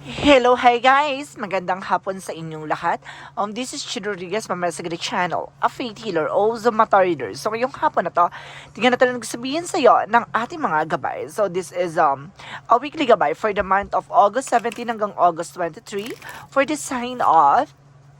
Hello, hi guys! Magandang hapon sa inyong lahat. Um, this is Chid Rodriguez from Mesagre Channel, a faith healer o Mata reader. So, ngayong hapon na to, tingnan natin ang sabihin sa iyo ng ating mga gabay. So, this is um, a weekly gabay for the month of August 17 hanggang August 23 for the sign of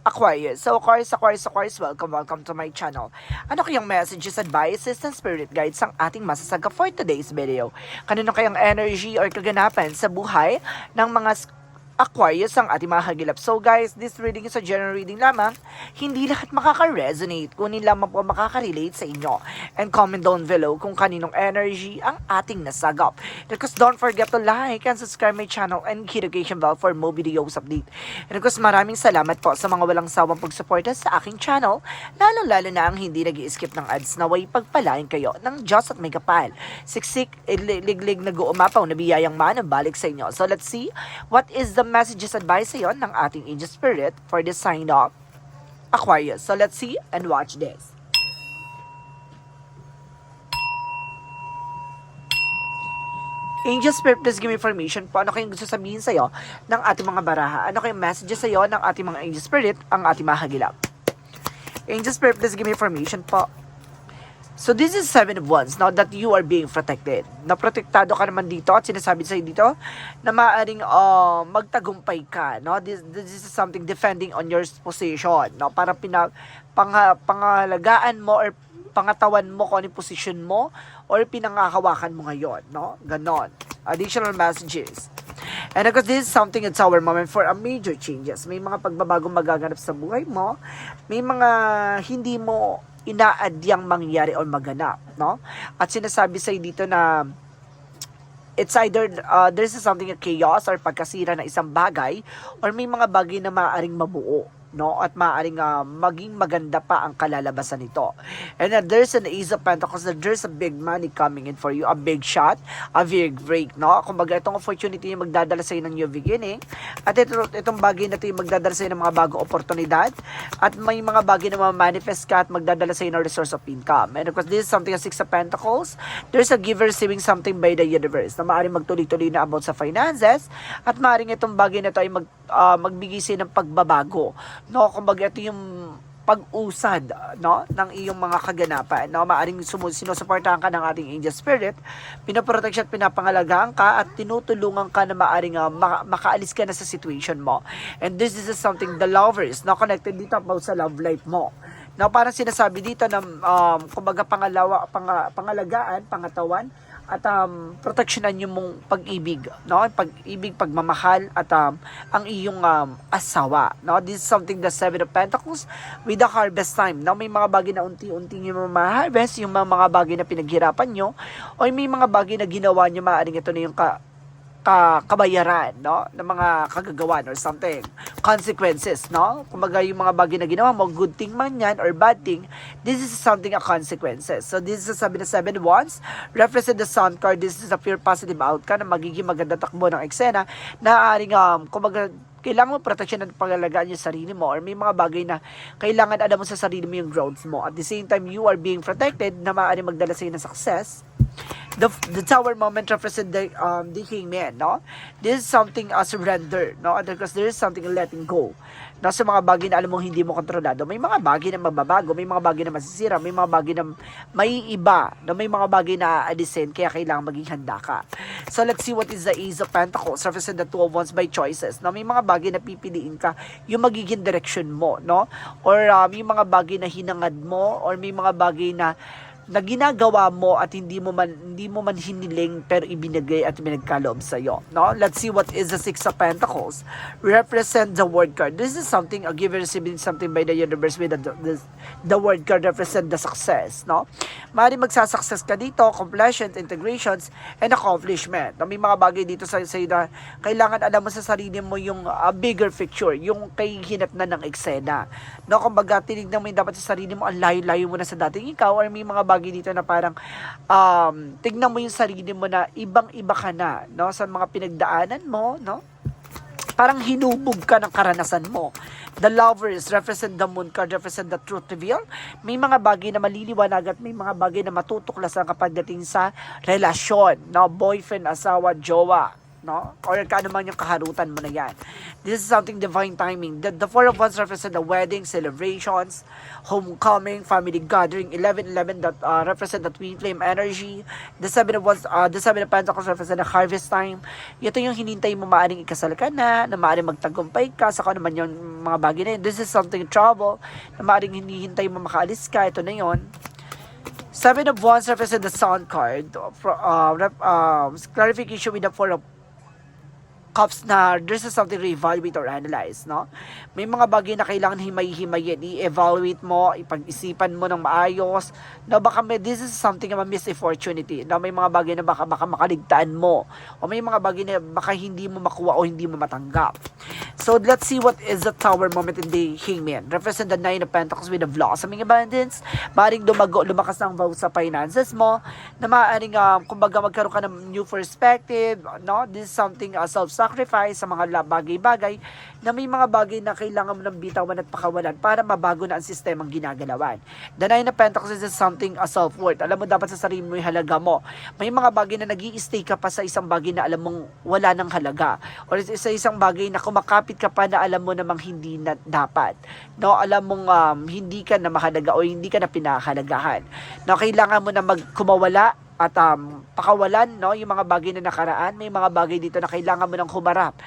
Aquarius. So, Aquarius, Aquarius, Aquarius, welcome, welcome to my channel. Ano kayang messages, advices, and spirit guides ang ating masasaga for today's video? Kanino kayang energy or kaganapan sa buhay ng mga Aquarius ang ating mga hagilap. So guys, this reading is a general reading lamang. Hindi lahat makaka-resonate, kunin lamang po makaka-relate sa inyo. And comment down below kung kaninong energy ang ating nasagap. Because don't forget to like and subscribe my channel and hit notification bell for more videos update. And of course, maraming salamat po sa mga walang sawang pagsuporta sa aking channel, lalo-lalo na ang hindi nag skip ng ads na way pagpalain kayo ng Diyos at may kapal. Siksik, liglig na guumapaw na biyayang manang balik sa inyo. So let's see what is the messages advice yon ng ating angel spirit for the sign of Aquarius. So let's see and watch this. Angel Spirit, please give me information po. Ano kayong gusto sabihin sa'yo ng ating mga baraha? Ano kayong messages sa'yo ng ating mga Angel Spirit, ang ating mga hagilap? Angel Spirit, please give me information po. So this is seven of wands, now that you are being protected. Naprotektado ka naman dito at sinasabi sa'yo dito na maaaring uh, magtagumpay ka. No? This, this is something defending on your position. No? Para pinag, pang, pangalagaan mo or pangatawan mo kung ano position mo or pinangakawakan mo ngayon. No? Ganon. Additional messages. And of course, this is something it's our moment for a major changes. May mga pagbabagong magaganap sa buhay mo. May mga hindi mo inaadyang mangyari o maganap, no? At sinasabi sa dito na it's either uh, there's something a chaos or pagkasira ng isang bagay or may mga bagay na maaaring mabuo no? At maaaring uh, maging maganda pa ang kalalabasan nito. And then there's an ace of pentacles that there's a big money coming in for you a big shot a big break no? Kumbaga itong opportunity yung magdadala sa ng new beginning at ito, itong bagay na ito yung magdadala sa ng mga bagong oportunidad at may mga bagay na ma-manifest ka at magdadala sa ng resource of income. And of course this is something a six of pentacles. There's a giver receiving something by the universe na maaaring magtuloy-tuloy na about sa finances at maaaring itong bagay na ito ay mag, uh, magbigay sa ng pagbabago no? Kumbaga ito yung pag-usad no? Ng iyong mga kaganapan no? Maaring sumu- sinusuportahan ka ng ating angel spirit pinoprotection at pinapangalagaan ka at tinutulungan ka na maaring uh, maka- makaalis ka na sa situation mo. And this is something the lovers no connected dito about sa love life mo. No parang sinasabi dito na um, kumbaga pangalawa pang, pangalagaan pangatawan at um, proteksyonan yung mong pag-ibig, no? Pag-ibig, pagmamahal at um, ang iyong um, asawa, no? This is something the Seven of Pentacles with the harvest time, no? May mga bagay na unti-unti nyo ma-harvest, yung mga, mga bagay na pinaghirapan nyo, o may mga bagay na ginawa nyo, maaaring ito na yung ka, ka, kabayaran, no? Ng mga kagagawan or something. Consequences, no? Kumbaga yung mga bagay na ginawa mo, good thing man yan or bad thing, this is something a consequences. So this is sabi na seven wands, represent the sun card, this is a pure positive outcome na magiging maganda takbo ng eksena na aaring, um, kumbaga, kailangan mo protection at pangalagaan yung sarili mo or may mga bagay na kailangan alam mo sa sarili mo yung growth mo. At the same time, you are being protected na maaari magdala sa ng success the the tower moment represent the um the hangman, no? This is something uh, surrender, no? Because there is something letting go. No, sa mga bagay na alam mo hindi mo kontrolado, may mga bagay na mababago, may mga bagay na masisira, may mga bagay na may iba, no? may mga bagay na aalisin, kaya kailangan maging handa ka. So let's see what is the Ace of Pentacles, represent the two of wands by choices. No, may mga bagay na pipiliin ka, yung magiging direction mo, no? Or um, yung mga bagay na hinangad mo, or may mga bagay na na ginagawa mo at hindi mo man hindi mo man hiniling pero ibinigay at pinagkaloob sa iyo no? Let's see what is the six of pentacles. Represent the word card. This is something a giver receiving something by the universe with the, the, the word card represent the success no? Mari magsasuccess ka dito completion integrations and accomplishment. No, may mga bagay dito sa sa na kailangan alam mo sa sarili mo yung uh, bigger picture yung kay hinat na ng eksena. No kumbaga tinignan mo yung dapat sa sarili mo ang layo-layo mo na sa dating ikaw or may mga bagay bagay dito na parang um, tignan mo yung sarili mo na ibang-iba ka na, no? Sa mga pinagdaanan mo, no? Parang hinubog ka ng karanasan mo. The lovers represent the moon card, represent the truth reveal. May mga bagay na maliliwanag at may mga bagay na matutuklasan kapag dating sa relasyon, no? Boyfriend, asawa, jowa, no? Or kaano man yung kaharutan mo na yan. This is something divine timing. The, the four of wands represent the wedding, celebrations, homecoming, family gathering. 11-11 that uh, represent the twin flame energy. The seven of wands, uh, the seven of pentacles represent the harvest time. Ito yung hinintay mo maaring ikasal ka na, na maaring magtagumpay ka, sa kung ano man yung mga bagay na yun. This is something trouble, na maaring hinihintay mo makaalis ka. Ito na yon Seven of Wands represent the Sun card. Uh, rep- um, clarification with the Four of Cups na there's something to evaluate or analyze, no? May mga bagay na kailangan himay-himayin, i-evaluate mo, ipag-isipan mo ng maayos, na baka may, this is something na miss opportunity, na may mga bagay na baka, baka makaligtaan mo, o may mga bagay na baka hindi mo makuha o hindi mo matanggap. So, let's see what is the tower moment in the hangman. Represent the nine of pentacles with the blossoming abundance. Maaaring lumago, lumakas ng vow sa finances mo. Na maaaring, um, kumbaga, magkaroon ka ng new perspective. No? This is something uh, self-sacrifice sa mga bagay-bagay na may mga bagay na kailangan mo ng bitawan at pakawalan para mabago na ang sistemang ginagalawan. The nine of pentacles is something a self-worth. Alam mo, dapat sa sarili mo yung halaga mo. May mga bagay na nag stay ka pa sa isang bagay na alam mong wala ng halaga. Or sa isang bagay na kumakapit ka pa na alam mo namang hindi na dapat. No, alam mong um, hindi ka na mahalaga o hindi ka na pinahalagahan. No, kailangan mo na magkumawala at um, pakawalan no yung mga bagay na nakaraan may mga bagay dito na kailangan mo nang humarap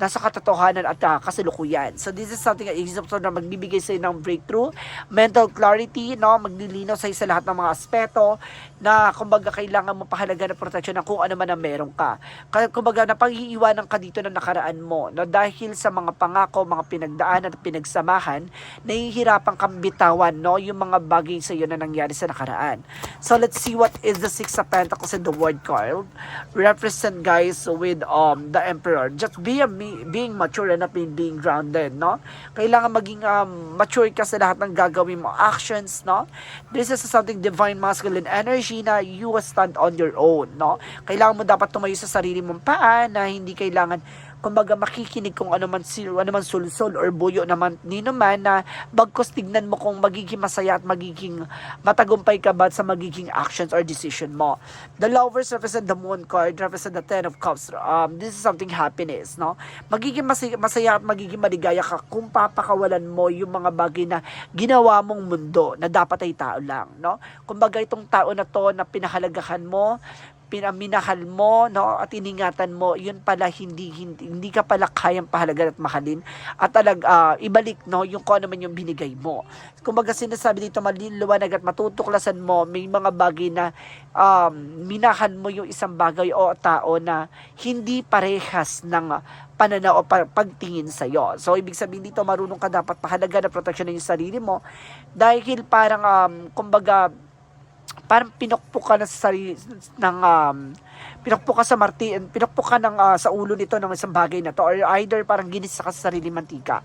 nasa katotohanan at uh, kasalukuyan. So this is something that is na magbibigay sa ng breakthrough. Mental clarity no? Maglilinaw sa sa lahat ng mga aspeto na kumbaga kailangan mo pahalaga na proteksyon ng kung ano man ang meron ka. Kaya, kumbaga napag-iiwanan ka dito na nakaraan mo no? Dahil sa mga pangako mga pinagdaan at pinagsamahan nahihirapan kang bitawan no? Yung mga bagay sa iyo na nangyari sa nakaraan. So let's see what is the six of pentacles in the word card. Represent guys with um the emperor. Just be a, being mature and not being, grounded no? Kailangan maging um, mature ka sa lahat ng gagawin mo. Actions no? This is something divine masculine energy na you stand on your own no? Kailangan mo dapat tumayo sa sarili mong paa na hindi kailangan kumbaga makikinig kung ano man, sil- ano man sulsol or buyo naman nino man na bagkos tignan mo kung magiging masaya at magiging matagumpay ka ba sa magiging actions or decision mo. The lovers represent the moon card, represent the ten of cups. Um, this is something happiness, no? Magiging masaya, masaya at magiging maligaya ka kung papakawalan mo yung mga bagay na ginawa mong mundo na dapat ay tao lang, no? Kumbaga itong tao na to na pinahalagahan mo, pinaminahal mo no at iningatan mo yun pala hindi hindi, hindi ka pala kayang pahalagan at mahalin. At talag ah, ibalik no yung kung ano man yung binigay mo. Kumbaga sinasabi dito maliliwanag at matutuklasan mo may mga bagay na um, minahan mo yung isang bagay o tao na hindi parehas ng pananaw o pa- pagtingin sa iyo. So ibig sabihin dito marunong ka dapat pahalaga na proteksyon ng sarili mo. Dahil parang um, kumbaga parang pinukpok ka na sa sarili ng um, pinukpok ka sa marti pinukpok ka ng ah, sa ulo nito ng isang bagay na to or either parang ginisa ka sa sarili mantika.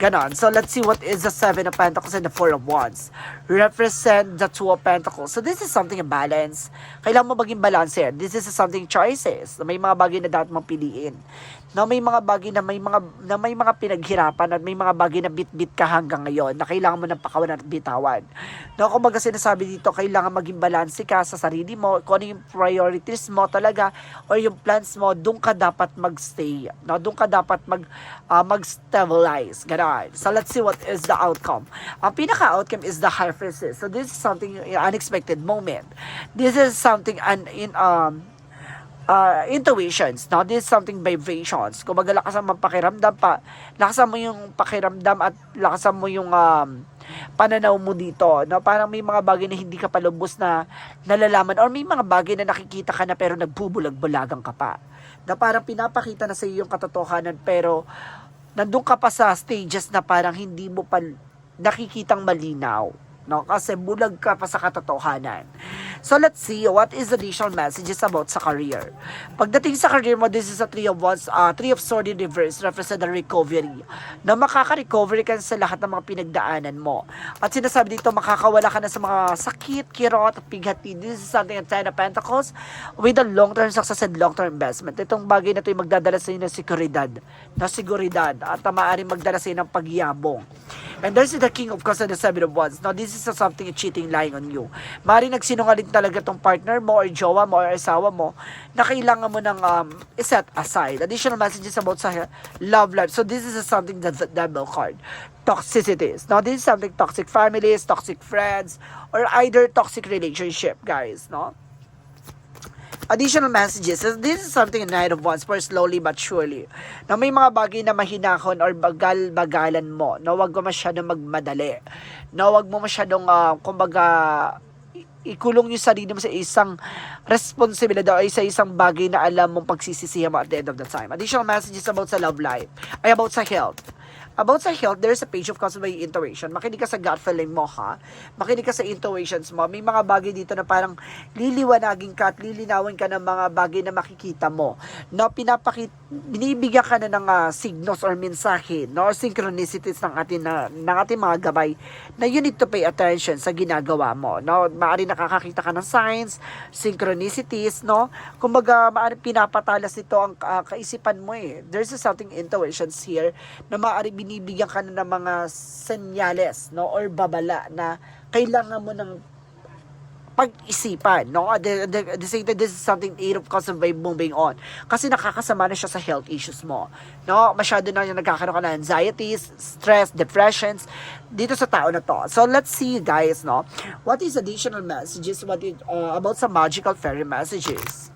Ganon. So let's see what is the seven of pentacles and the four of wands represent the two of pentacles. So this is something a balance. Kailangan mo maging balance here this is something choices. May mga bagay na dapat mong piliin na may mga bagay na may mga na may mga pinaghirapan at may mga bagay na bit-bit ka hanggang ngayon na kailangan mo ng pakawalan at bitawan. No, kumbaga sinasabi dito, kailangan maging balanse ka sa sarili mo, kung ano yung priorities mo talaga or yung plans mo, doon ka dapat magstay. No, doon ka dapat mag ah, mag-stabilize. So let's see what is the outcome. Ang pinaka-outcome is the high freezes. So this is something uh, unexpected moment. This is something un, in um uh, intuitions, no? This is something vibrations. Kung lakasan mo pakiramdam pa, lakasan mo yung pakiramdam at lakasan mo yung um, pananaw mo dito, no? Parang may mga bagay na hindi ka pa lubos na nalalaman or may mga bagay na nakikita ka na pero nagbubulag-bulagan ka pa. Na parang pinapakita na sa iyo yung katotohanan pero nandun ka pa sa stages na parang hindi mo pa nakikitang malinaw. No? Kasi bulag ka pa sa katotohanan. So let's see what is the additional messages about sa career. Pagdating sa career mo, this is a three of wands, uh, three of sword in reverse, represent the recovery. Na makaka-recovery ka sa lahat ng mga pinagdaanan mo. At sinasabi dito, makakawala ka na sa mga sakit, kirot, at pighati. This is something at Ten of Pentacles with a long-term success and long-term investment. Itong bagay na ito yung magdadala sa inyo ng seguridad. Na seguridad. At maaaring magdala sa inyo ng pagyabong. And there's the King of Cups and the Seven of Wands. Now, this is a something cheating lying on you. Mari nagsinungaling talaga tong partner mo or jowa mo or asawa mo na kailangan mo ng um, set aside. Additional messages about sa love life. So, this is a something that the devil card. Toxicities. Now, this is something toxic families, toxic friends, or either toxic relationship, guys, no? Additional messages. This is something Nine of Wands for slowly but surely. Na may mga bagay na mahinahon or bagal-bagalan mo. Na wag mo masyadong magmadali. Na wag mo masyadong, uh, kumbaga, ikulong yung sarili mo sa isang responsibilidad o sa isang bagay na alam mong pagsisisihan mo at the end of the time. Additional messages about sa love life. Ay, about sa health. About sa health, there's a page of cups by intuition. Makinig ka sa gut feeling mo, ha? Makinig ka sa intuitions mo. May mga bagay dito na parang liliwanagin ka at lilinawin ka ng mga bagay na makikita mo. No, pinapakit, binibigyan ka na ng uh, signals or mensahe, no, or synchronicities ng ating, na, ng ating mga gabay na you need to pay attention sa ginagawa mo. No, maari nakakakita ka ng signs, synchronicities, no? Kumbaga, maari pinapatalas nito ang uh, kaisipan mo eh. There's a something intuitions here na maari binibigyan ka na ng mga senyales, no? Or babala na kailangan mo ng pag-isipan, no? The, the, the time, this is something of cups of moving on. Kasi nakakasama na siya sa health issues mo. No? Masyado na yung nagkakaroon ka ng anxieties, stress, depressions, dito sa tao na to. So, let's see, guys, no? What is additional messages what it, uh, about some magical fairy messages?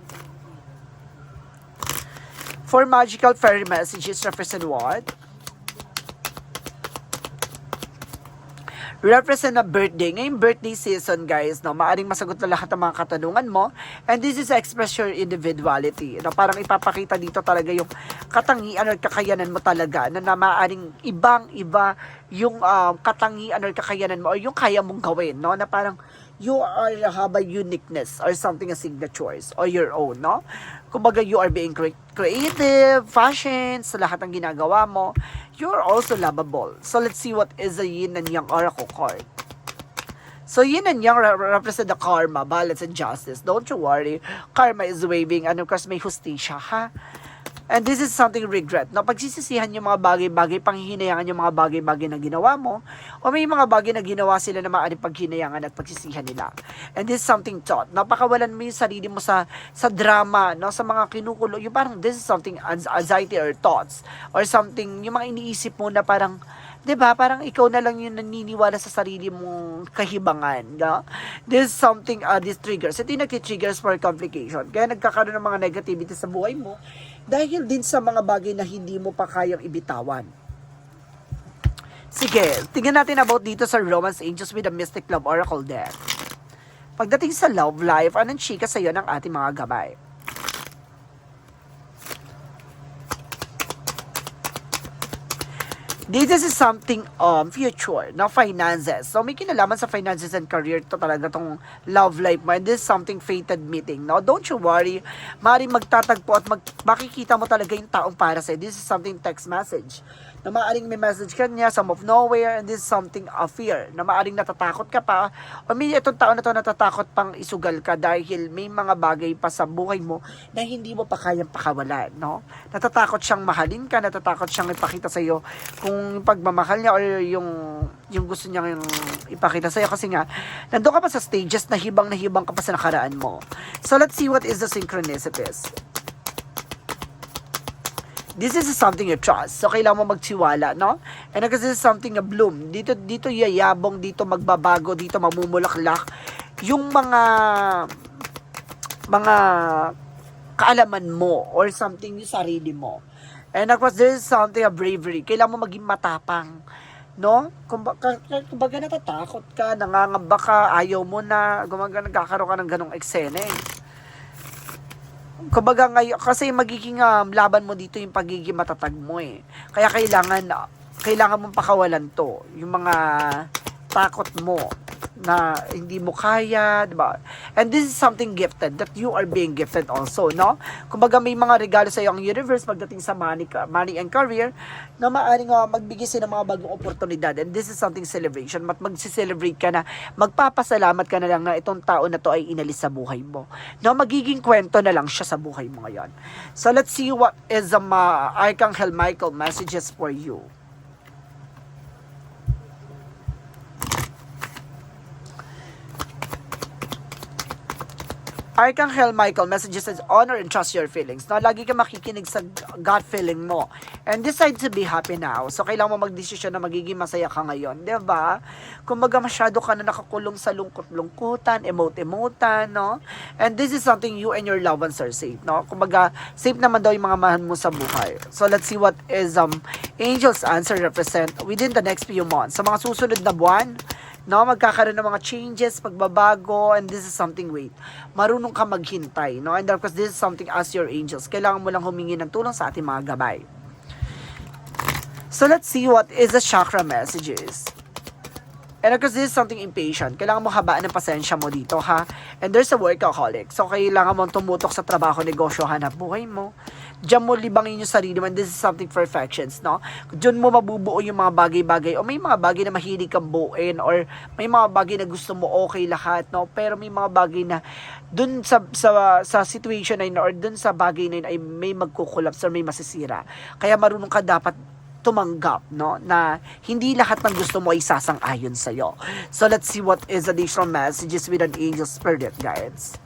For magical fairy messages, represent what? Represent na birthday. Ngayong birthday season, guys, no, maaring masagot na lahat ng mga katanungan mo. And this is express your individuality. No, parang ipapakita dito talaga yung katangian at kakayanan mo talaga na, na maaring ibang-iba yung um, katangian or kakayanan mo or yung kaya mong gawin, no? Na parang you are have a uniqueness or something a signatures or your own, no? Kumbaga, you are being cre- creative, fashion, sa lahat ng ginagawa mo. You're also lovable. So, let's see what is the yin and yang oracle card. So, yin and yang re- represent the karma, balance, and justice. Don't you worry. Karma is waving. Of course, may hustisya, ha? And this is something regret. Na pagsisisihan yung mga bagay-bagay, panghihinayangan yung mga bagay-bagay na ginawa mo, o may mga bagay na ginawa sila na maaaring paghinayangan at pagsisihan nila. And this is something taught. Napakawalan mo yung sarili mo sa sa drama, no, sa mga kinukulo. Yung parang this is something anxiety or thoughts or something yung mga iniisip mo na parang 'di ba? Parang ikaw na lang yung naniniwala sa sarili mong kahibangan, no? This is something uh, this triggers. Ito yung nagti-triggers for complication. Kaya nagkakaroon ng mga negativity sa buhay mo dahil din sa mga bagay na hindi mo pa kayang ibitawan. Sige, tingnan natin about dito sa Romance Angels with the Mystic Love Oracle deck. Pagdating sa love life, anong chika sa iyo ng ating mga gabay? This is something um, future, na finances. So, may kinalaman sa finances and career to talaga tong love life mo. And this is something fated meeting. Now, don't you worry. Mari magtatagpo at mag, makikita mo talaga yung taong para sa'yo. This is something text message. Na maaring may message ka niya, some of nowhere, and this is something of fear. Na maaring natatakot ka pa. O may itong taon na to natatakot pang isugal ka dahil may mga bagay pa sa buhay mo na hindi mo pa kayang pakawalan. No? Natatakot siyang mahalin ka, natatakot siyang ipakita sa'yo kung yung pagmamahal niya or yung yung gusto niya yung ipakita sa'yo kasi nga nandoon ka pa sa stages na hibang na hibang ka pa sa nakaraan mo. So let's see what is the synchronicities. This is something you trust. So, kailangan mo magtiwala, no? And this is something na bloom. Dito, dito yayabong, dito magbabago, dito mamumulaklak. Yung mga, mga kaalaman mo or something yung sarili mo. And of course, there is something of bravery. Kailangan mo maging matapang. No? Kumbaga, kumbaga natatakot ka, nangangamba ka, ayaw mo na, gumaga nagkakaroon ka ng ganong eksena eh kumbaga ngayon, kasi magiging um, laban mo dito yung pagiging matatag mo eh. Kaya kailangan, kailangan mong pakawalan to. Yung mga takot mo na hindi mo kaya, di ba? And this is something gifted that you are being gifted also, no? Kumbaga may mga regalo sa iyo ang universe pagdating sa money, money and career na maaaring uh, magbigay sila ng mga bagong oportunidad. And this is something celebration. Mat magsi-celebrate ka na, magpapasalamat ka na lang na itong tao na to ay inalis sa buhay mo. No, magiging kwento na lang siya sa buhay mo ngayon. So let's see what is the um, uh, Archangel Michael messages for you. Archangel Michael messages says, honor and trust your feelings. No, lagi ka makikinig sa gut feeling mo. And decide to be happy now. So, kailangan mo magdesisyon na magiging masaya ka ngayon. Ba? Kumbaga masyado ka na nakakulong sa lungkot-lungkutan, emote-emotan, no? And this is something you and your loved ones are safe, no? Kumbaga, safe naman daw yung mga mahal mo sa buhay. So, let's see what is um Angel's answer represent within the next few months. Sa mga susunod na buwan, no, magkakaroon ng mga changes, pagbabago, and this is something, wait, marunong ka maghintay, no, and of course, this is something as your angels, kailangan mo lang humingi ng tulong sa ating mga gabay. So, let's see what is the chakra messages. And of course, this is something impatient. Kailangan mo habaan ng pasensya mo dito, ha? And there's a workaholic. So, kailangan mo tumutok sa trabaho, negosyo, hanap buhay mo. Diyan mo libangin yung sarili mo. And this is something perfections, no? Diyan mo mabubuo yung mga bagay-bagay. O may mga bagay na mahilig kang buuin. Or may mga bagay na gusto mo okay lahat, no? Pero may mga bagay na dun sa, sa, sa situation na yun or dun sa bagay na yun ay may magkukulaps or may masisira. Kaya marunong ka dapat tumanggap, no? Na hindi lahat ng gusto mo ay sasang-ayon sa'yo. So, let's see what is additional messages with an angel spirit guides.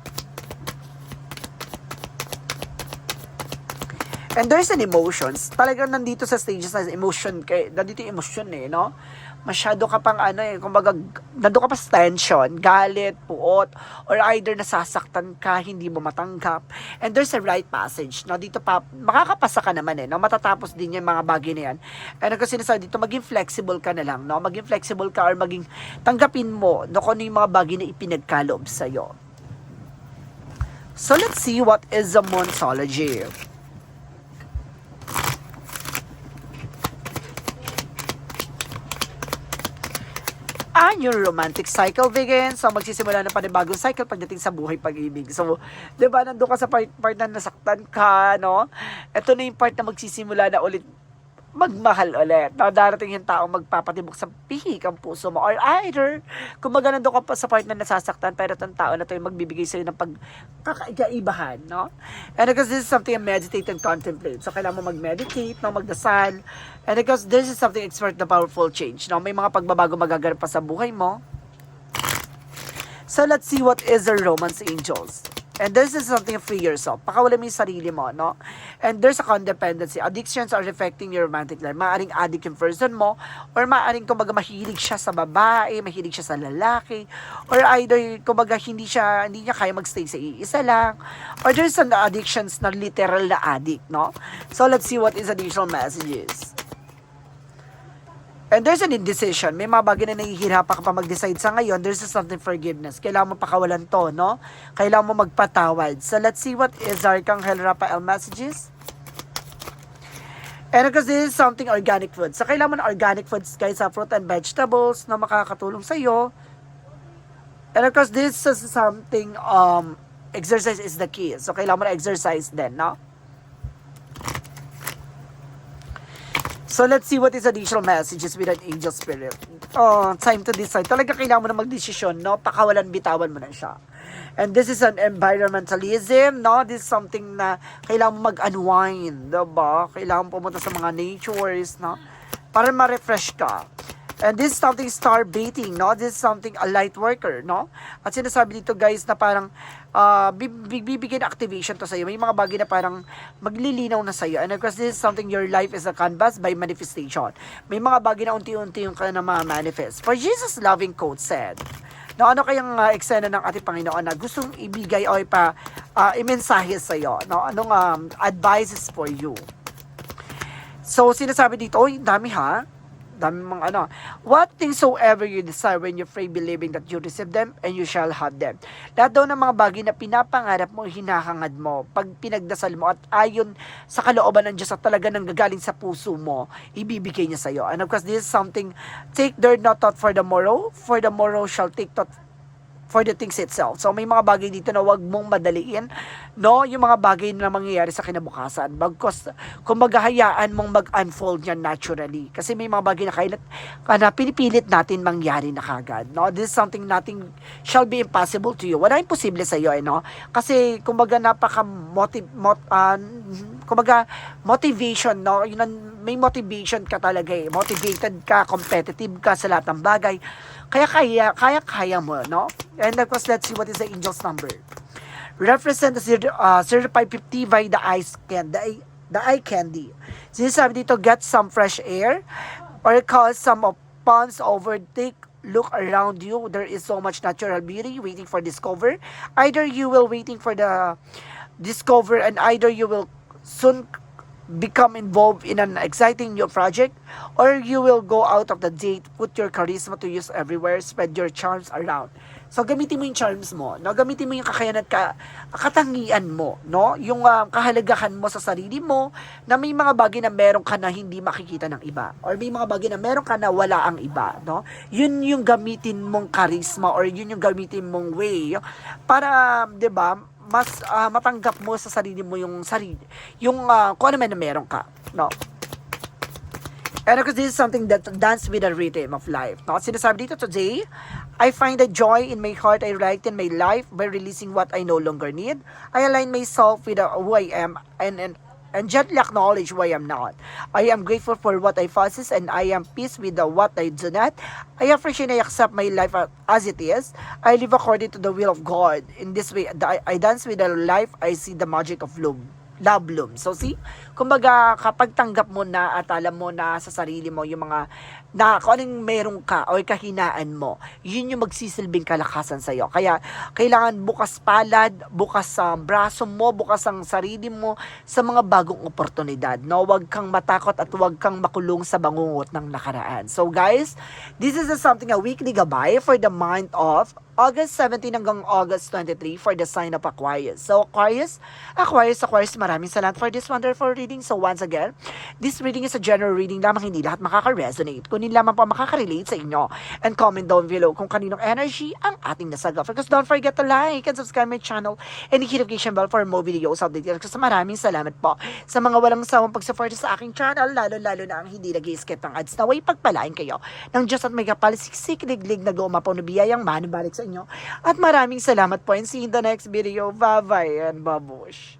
And there's an emotions. Talagang nandito sa stages na emotion, kay, nandito yung emotion eh, no? Masyado ka pang ano eh, kumbaga, nandito ka pa sa tension, galit, puot, or either nasasaktan ka, hindi mo matanggap. And there's a right passage, no? Dito pa, makakapasa ka naman eh, no? Matatapos din yung mga bagay na yan. And ako sinasabi dito, maging flexible ka na lang, no? Maging flexible ka or maging tanggapin mo, no? Kung ano yung mga bagay na ipinagkaloob sa'yo. So let's see what is the Monsology. Ah, your romantic cycle begins. So, magsisimula ng panibagong cycle pagdating sa buhay pag-ibig. So, di ba, nandun ka sa part, part na nasaktan ka, no? Ito na yung part na magsisimula na ulit magmahal ulit. Na darating yung taong magpapatibok sa pihik ang puso mo. Or either, kung maga nandun ka pa sa part na nasasaktan, pero itong tao na ito yung magbibigay sa'yo ng pagkakaiba-ibahan, no? And because this is something you meditate and contemplate. So, kailangan mo mag-meditate, no? magdasal. And because this is something expert na powerful change, no? May mga pagbabago magaganap pa sa buhay mo. So, let's see what is the romance angels. And this is something free yourself. Pakawala mo yung sarili mo, no? And there's a codependency. Addictions are affecting your romantic life. Maaring addict yung person mo, or maaring kumbaga mahilig siya sa babae, mahilig siya sa lalaki, or either kumbaga hindi siya, hindi niya kaya magstay sa iisa lang, or there's some addictions na literal na addict, no? So let's see what is additional messages. And there's an indecision. May mga bagay na nahihirapan ka pa mag-decide sa ngayon. There's something forgiveness. Kailangan mo pakawalan to, no? Kailangan mo magpatawad. So, let's see what is Arcangel Raphael messages. And because this is something organic food. So, kailangan mo ng organic foods, guys, sa fruit and vegetables na makakatulong sa iyo. And of course, this is something, um, exercise is the key. So, kailangan mo na exercise din, no? So, let's see what is additional messages with an angel spirit. Oh, time to decide. Talaga kailangan mo na magdesisyon, no? Pakawalan, bitawan mo na siya. And this is an environmentalism, no? This is something na kailangan mo mag-unwind, diba? Kailangan pumunta sa mga natures, no? Para ma-refresh ka. And this is something star baiting, no? This is something a light worker, no? At sinasabi dito guys na parang uh, bibigyan activation to sa'yo. May mga bagay na parang maglilinaw na sa'yo. And of course, this is something your life is a canvas by manifestation. May mga bagay na unti-unti yung ka na manifest. For Jesus' loving quote said, No, ano kayang uh, eksena ng ating Panginoon na gustong ibigay o ipa uh, imensahe sa iyo? No, anong um, advices for you? So sinasabi dito, oy, dami ha. Dami mga ano. What things soever you desire when you pray believing that you receive them and you shall have them. Lahat daw ng mga bagay na pinapangarap mo, hinahangad mo, pag pinagdasal mo at ayon sa kalooban ng Diyos at talaga nang gagaling sa puso mo, ibibigay niya sa iyo. And of course, this is something, take their not thought for the morrow, for the morrow shall take thought for the things itself. So may mga bagay dito na wag mong madaliin, no? Yung mga bagay na mangyayari sa kinabukasan. Bagkos kung maghahayaan mong mag-unfold yan naturally. Kasi may mga bagay na kailat na pinipilit natin mangyari na kagad, no? This is something nothing shall be impossible to you. Wala imposible sa iyo, eh, no? Kasi kumbaga napaka motiv mot, uh, kumbaga motivation, no? Yun may motivation ka talaga eh. Motivated ka, competitive ka sa lahat ng bagay. Kaya kaya, kaya kaya mo, no? And of course, let's see what is the angel's number. represent the uh, certified 50 by the eye scan, the eye, the eye candy. Sinasabi dito, get some fresh air or cause some of ponds overtake look around you there is so much natural beauty waiting for discover either you will waiting for the discover and either you will soon become involved in an exciting new project or you will go out of the date put your charisma to use everywhere spread your charms around. So gamitin mo yung charms mo no? Gamitin mo yung kakayahan at ka, katangian mo no? Yung ah, kahalagahan mo sa sarili mo na may mga bagay na meron ka na hindi makikita ng iba or may mga bagay na meron ka na wala ang iba no? Yun yung gamitin mong charisma or yun yung gamitin mong way para 'di ba mas ah, matanggap mo sa sarili mo yung sarili yung ah, kung ano man na meron ka no And because this is something that dance with the rhythm of life. No? Sinasabi dito today, I find a joy in my heart. I lighten my life by releasing what I no longer need. I align myself with uh, who I am and, and and gently acknowledge who I am not. I am grateful for what I possess and I am peace with the what I do not. I appreciate and accept my life as it is. I live according to the will of God. In this way, I dance with the life. I see the magic of love. Love bloom. So see, kumbaga kapag tanggap mo na at alam mo na sa sarili mo yung mga na kung anong meron ka o kahinaan mo, yun yung magsisilbing kalakasan sa'yo. Kaya kailangan bukas palad, bukas ang braso mo, bukas ang sarili mo sa mga bagong oportunidad. No? Huwag kang matakot at huwag kang makulong sa bangungot ng nakaraan. So guys, this is a something a weekly gabay for the month of August 17 hanggang August 23 for the sign of Aquarius. So Aquarius, Aquarius, Aquarius, maraming salamat for this wonderful reading. So once again, this reading is a general reading lamang, hindi lahat makaka-resonate. Kunin lamang po makaka-relate sa inyo. And comment down below kung kaninong energy ang ating nasaga. Because don't forget to like and subscribe my channel and hit notification bell for more videos updated. Kasi maraming salamat po sa mga walang sawang pag-support sa aking channel, lalo-lalo na ang hindi nag-skip ng ads na way pagpalain kayo ng Diyos at may kapal siksik liglig na gumapaw na biyayang manibalik sa inyo. At maraming salamat po and see you in the next video. Bye-bye and babush.